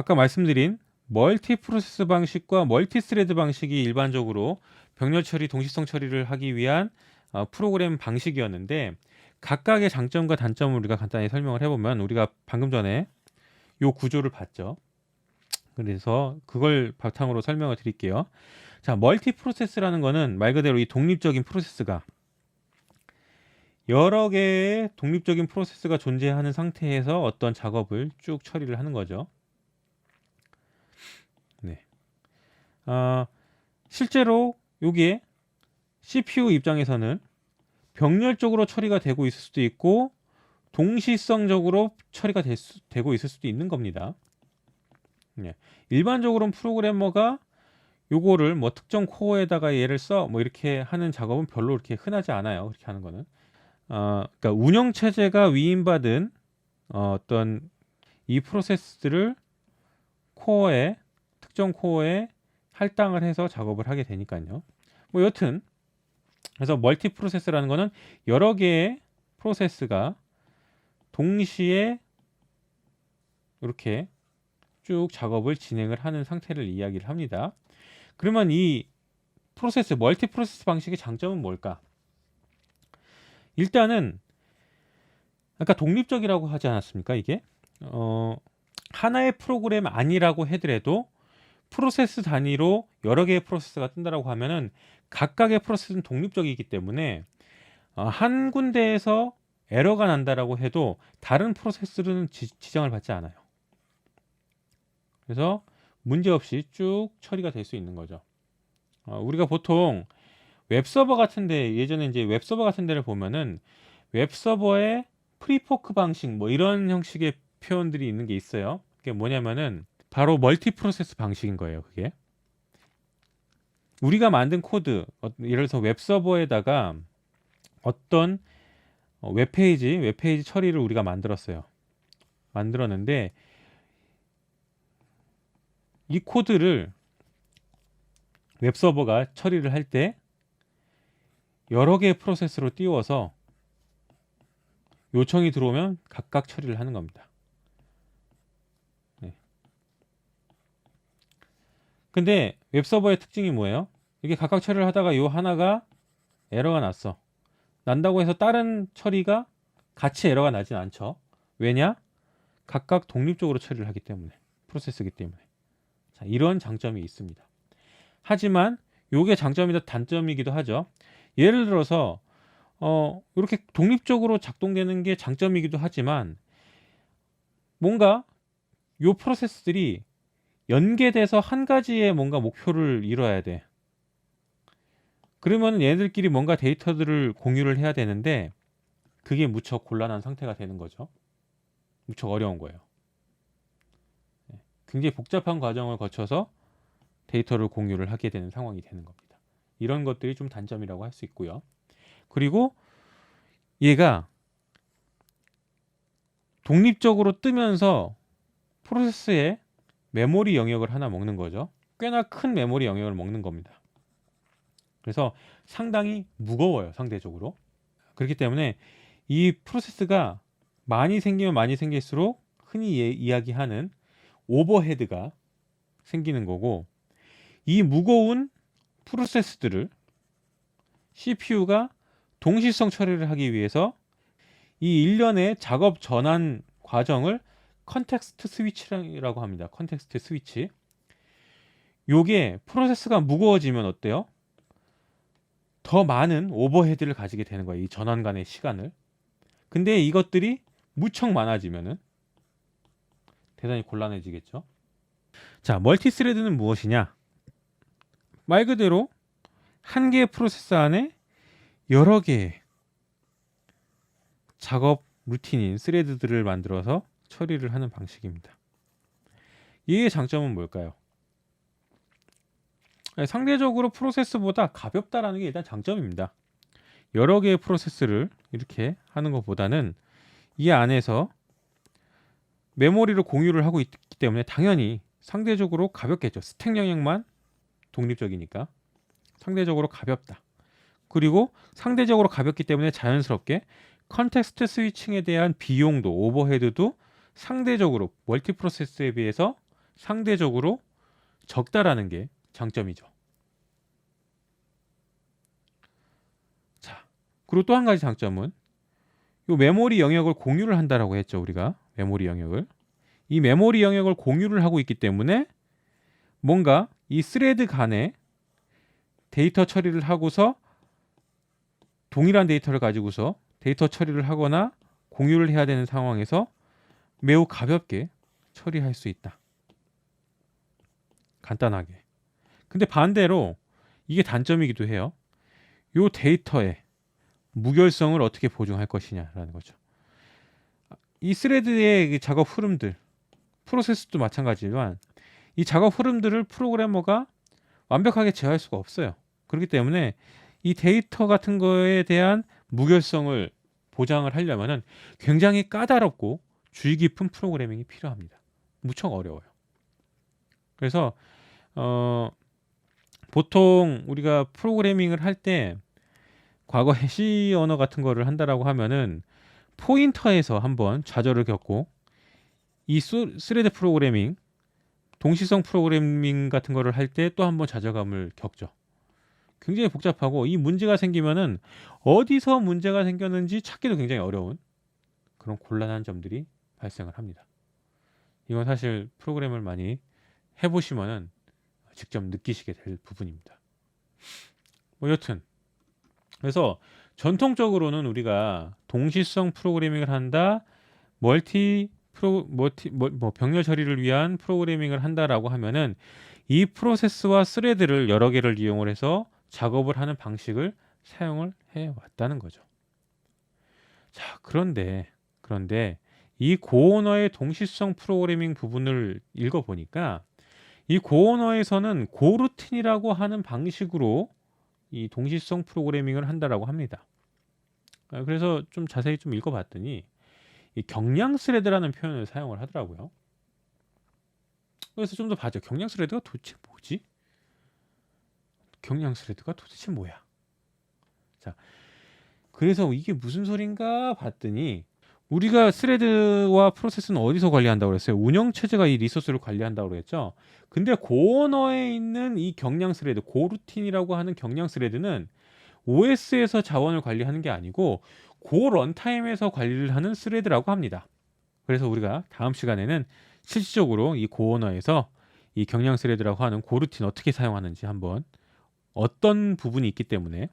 아까 말씀드린 멀티 프로세스 방식과 멀티 스레드 방식이 일반적으로 병렬 처리, 동시성 처리를 하기 위한 어, 프로그램 방식이었는데 각각의 장점과 단점을 우리가 간단히 설명을 해보면 우리가 방금 전에 요 구조를 봤죠. 그래서 그걸 바탕으로 설명을 드릴게요. 자, 멀티 프로세스라는 거는 말 그대로 이 독립적인 프로세스가 여러 개의 독립적인 프로세스가 존재하는 상태에서 어떤 작업을 쭉 처리를 하는 거죠. 네. 아, 실제로 여기에 CPU 입장에서는 병렬적으로 처리가 되고 있을 수도 있고 동시성적으로 처리가 될 수- 되고 있을 수도 있는 겁니다. 네. 일반적으로는 프로그래머가 요거를 뭐 특정 코어에다가 얘를 써 뭐 이렇게 하는 작업은 별로 이렇게 흔하지 않아요. 그렇게 하는 거는. 어, 그러니까 운영 체제가 위임받은 어, 어떤 이 프로세스들을 코어에 특정 코어에 할당을 해서 작업을 하게 되니까요. 뭐 여튼 그래서 멀티 프로세스라는 거는 여러 개의 프로세스가 동시에 이렇게 쭉 작업을 진행을 하는 상태를 이야기를 합니다. 그러면 이 프로세스 멀티 프로세스 방식의 장점은 뭘까? 일단은 아까 독립적이라고 하지 않았습니까? 이게 어, 하나의 프로그램 아니라고 해더라도 프로세스 단위로 여러 개의 프로세스가 뜬다라고 하면은 각각의 프로세스는 독립적이기 때문에 어, 한 군데에서 에러가 난다라고 해도 다른 프로세스는 지, 지정을 받지 않아요. 그래서 문제 없이 쭉 처리가 될 수 있는 거죠. 어, 우리가 보통 웹서버 같은데 예전에 이제 웹서버 같은 데를 보면은 웹서버의 프리포크 방식 뭐 이런 형식의 표현들이 있는 게 있어요. 그게 뭐냐면은 바로 멀티 프로세스 방식인 거예요. 그게 우리가 만든 코드 어, 예를 들어서 웹 서버에다가 어떤 어, 웹페이지 웹 페이지 처리를 우리가 만들었어요. 만들었는데 이 코드를 웹 서버가 처리를 할 때 여러 개의 프로세스로 띄워서 요청이 들어오면 각각 처리를 하는 겁니다. 근데 웹서버의 특징이 뭐예요? 이게 각각 처리를 하다가 요 하나가 에러가 났어. 난다고 해서 다른 처리가 같이 에러가 나진 않죠. 왜냐? 각각 독립적으로 처리를 하기 때문에 프로세스이기 때문에. 자, 이런 장점이 있습니다. 하지만 요게 장점이다 단점이기도 하죠. 예를 들어서 어 이렇게 독립적으로 작동되는 게 장점이기도 하지만 뭔가 요 프로세스들이 연계돼서 한 가지의 뭔가 목표를 이뤄야 돼. 그러면 얘네들끼리 뭔가 데이터들을 공유를 해야 되는데 그게 무척 곤란한 상태가 되는 거죠. 무척 어려운 거예요. 네, 굉장히 복잡한 과정을 거쳐서 데이터를 공유를 하게 되는 상황이 되는 겁니다. 이런 것들이 좀 단점이라고 할 수 있고요. 그리고 얘가 독립적으로 뜨면서 프로세스의 메모리 영역을 하나 먹는 거죠. 꽤나 큰 메모리 영역을 먹는 겁니다. 그래서 상당히 무거워요, 상대적으로. 그렇기 때문에 이 프로세스가 많이 생기면 많이 생길수록 흔히 예- 이야기하는 오버헤드가 생기는 거고 이 무거운 프로세스들을 CPU가 동시성 처리를 하기 위해서 이 일련의 작업 전환 과정을 컨텍스트 스위치라고 합니다. 컨텍스트 스위치. 요게 프로세스가 무거워지면 어때요? 더 많은 오버헤드를 가지게 되는 거예요. 이 전환 간의 시간을. 근데 이것들이 무척 많아지면은 대단히 곤란해지겠죠. 자, 멀티스레드는 무엇이냐? 말 그대로 한 개의 프로세스 안에 여러 개의 작업 루틴인 스레드들을 만들어서 처리를 하는 방식입니다. 이의 장점은 뭘까요? 네, 상대적으로 프로세스보다 가볍다라는 게 일단 장점입니다. 여러 개의 프로세스를 이렇게 하는 것보다는 이 안에서 메모리를 공유를 하고 있기 때문에 당연히 상대적으로 가볍겠죠. 스택 영역만 독립적이니까 상대적으로 가볍다. 그리고 상대적으로 가볍기 때문에 자연스럽게 컨텍스트 스위칭에 대한 비용도 오버헤드도 상대적으로 멀티 프로세스에 비해서 상대적으로 적다라는 게 장점이죠. 자, 그리고 또 한 가지 장점은 이 메모리 영역을 공유를 한다라고 했죠, 우리가. 메모리 영역을. 이 메모리 영역을 공유를 하고 있기 때문에 뭔가 이 스레드 간에 데이터 처리를 하고서 동일한 데이터를 가지고서 데이터 처리를 하거나 공유를 해야 되는 상황에서 매우 가볍게 처리할 수 있다. 간단하게. 근데 반대로 이게 단점이기도 해요. 요 데이터의 무결성을 어떻게 보증할 것이냐라는 거죠. 이 스레드의 그 작업 흐름들, 프로세스도 마찬가지지만 이 작업 흐름들을 프로그래머가 완벽하게 제어할 수가 없어요. 그렇기 때문에 이 데이터 같은 거에 대한 무결성을 보장을 하려면은 굉장히 까다롭고 주의 깊은 프로그래밍이 필요합니다. 무척 어려워요. 그래서 어 보통 우리가 프로그래밍을 할 때 과거에 C 언어 같은 거를 한다라고 하면은 포인터에서 한번 좌절을 겪고 이 수- 스레드 프로그래밍 동시성 프로그래밍 같은 거를 할 때 또 한번 좌절감을 겪죠. 굉장히 복잡하고 이 문제가 생기면은 어디서 문제가 생겼는지 찾기도 굉장히 어려운 그런 곤란한 점들이 발생을 합니다. 이건 사실 프로그램을 많이 해보시면은 직접 느끼시게 될 부분입니다. 뭐 여튼 그래서 전통적으로는 우리가 동시성 프로그래밍을 한다, 멀티 프로 멀티 뭐, 뭐 병렬 처리를 위한 프로그래밍을 한다라고 하면은 이 프로세스와 스레드를 여러 개를 이용을 해서 작업을 하는 방식을 사용을 해 왔다는 거죠. 자, 그런데 그런데 이 고언어의 동시성 프로그래밍 부분을 읽어 보니까 이 고언어에서는 고루틴이라고 하는 방식으로 이 동시성 프로그래밍을 한다라고 합니다. 아, 그래서 좀 자세히 좀 읽어봤더니 이 경량 스레드라는 표현을 사용을 하더라고요. 그래서 좀 더 봐죠. 경량 스레드가 도대체 뭐지? 경량 스레드가 도대체 뭐야? 자, 그래서 이게 무슨 소린가 봤더니 우리가 스레드와 프로세스는 어디서 관리한다고 그랬어요? 운영 체제가 이 리소스를 관리한다고 그랬죠. 근데 고언어에 있는 이 경량 스레드, 고루틴이라고 하는 경량 스레드는 OS에서 자원을 관리하는 게 아니고 고 런타임에서 관리를 하는 스레드라고 합니다. 그래서 우리가 다음 시간에는 실질적으로 이 고언어에서 이 경량 스레드라고 하는 고루틴 어떻게 사용하는지 한번 어떤 부분이 있기 때문에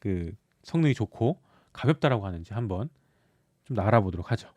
그 성능이 좋고 가볍다라고 하는지 한번 좀더 알아보도록 하죠.